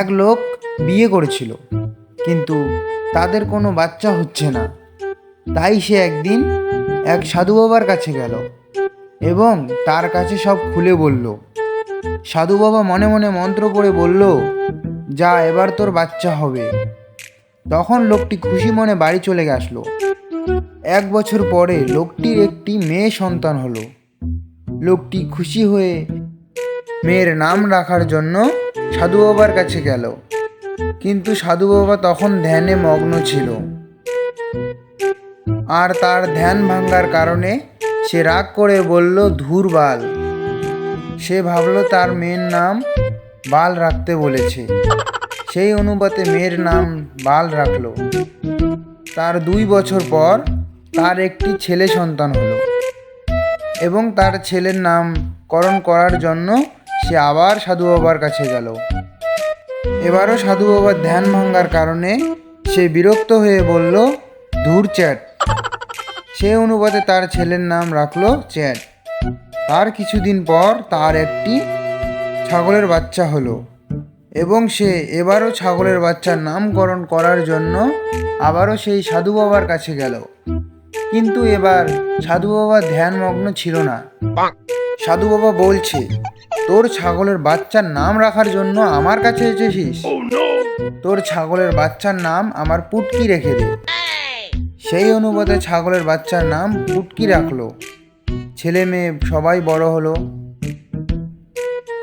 এক লোক বিয়ে করেছিল, কিন্তু তাদের কোনো বাচ্চা হচ্ছে না। তাই সে একদিন এক সাধু বাবার কাছে গেল এবং তার কাছে সব খুলে বলল। সাধু বাবা মনে মনে মন্ত্র করে বলল, যা, এবার তোর বাচ্চা হবে। তখন লোকটি খুশি মনে বাড়ি চলে আসলো। এক বছর পরে লোকটির একটি মেয়ে সন্তান হলো। লোকটি খুশি হয়ে মেয়ের নাম রাখার জন্য সাধু বাবার কাছে গেল। কিন্তু সাধু বাবা তখন ধ্যানে মগ্ন ছিল। আর তার ধ্যান ভাঙ্গার কারণে সে রাগ করে বলল, ধুর বাল। সে ভাবলো, তার মেয়ের নাম বাল রাখতে বলেছে। সেই অনুপাতে মেয়ের নাম বাল রাখল। তার দুই বছর পর তার একটি ছেলে সন্তান হলো এবং তার ছেলের নাম করণ করার জন্য সে আবার সাধু বাবার কাছে গেল। এবারও সাধু বাবার ধ্যান ভাঙ্গার কারণে সে বিরক্ত হয়ে বলল, ধুর চ্যাট। সে অনুপাতে তার ছেলের নাম রাখল চ্যাট। তার কিছুদিন পর তার একটি ছাগলের বাচ্চা হলো এবং সে এবারও ছাগলের বাচ্চার নামকরণ করার জন্য আবারও সেই সাধু বাবার কাছে গেল। কিন্তু এবার সাধু বাবা ধ্যানমগ্ন ছিল না। সাধু বাবা বলছে তোর ছাগলের বাচ্চার নাম রাখার জন্য আমার কাছে এসেছিস? তোর ছাগলের বাচ্চার নাম আমার পুটকি রেখে দে। সেই অনুপাতে ছাগলের বাচ্চার নাম পুটকি রাখল। ছেলে মেয়ে সবাই বড় হলো।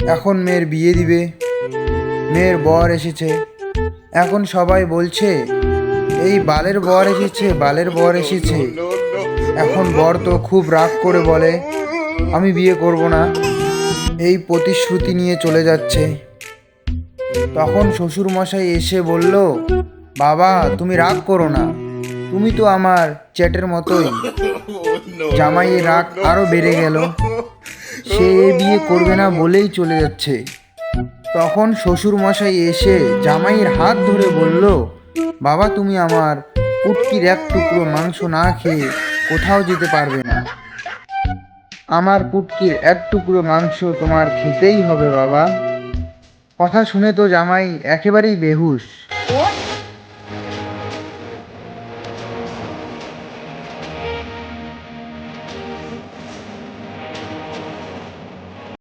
এখন মেয়ের বিয়ে দিবে। মেয়ের বর এসেছে। এখন সবাই বলছে এই বালের বর এসেছে বালের বর এসেছে। এখন বর তো খুব রাগ করে বলে আমি বিয়ে করব না। এই প্রতিশ্রুতি নিয়ে চলে যাচ্ছে। তখন শ্বশুর মশাই এসে বলল, বাবা, তুমি রাগ করো না। তুমি তো আমার চ্যাটের মতোই। জামাইয়ের রাগ আরও বেড়ে গেল। সে এ বিয়ে করবে না বলেই চলে যাচ্ছে। তখন শ্বশুর মশাই এসে জামাইয়ের হাত ধরে বলল, বাবা, তুমি আমার পুটকির এক টুকরো মাংস না খেয়ে কোথাও যেতে পারবে না। আমার পুটকির এক টুকরো মাংস তোমার খেতেই হবে বাবা। কথা শুনে তো জামাই একেবারেই বেহুশ।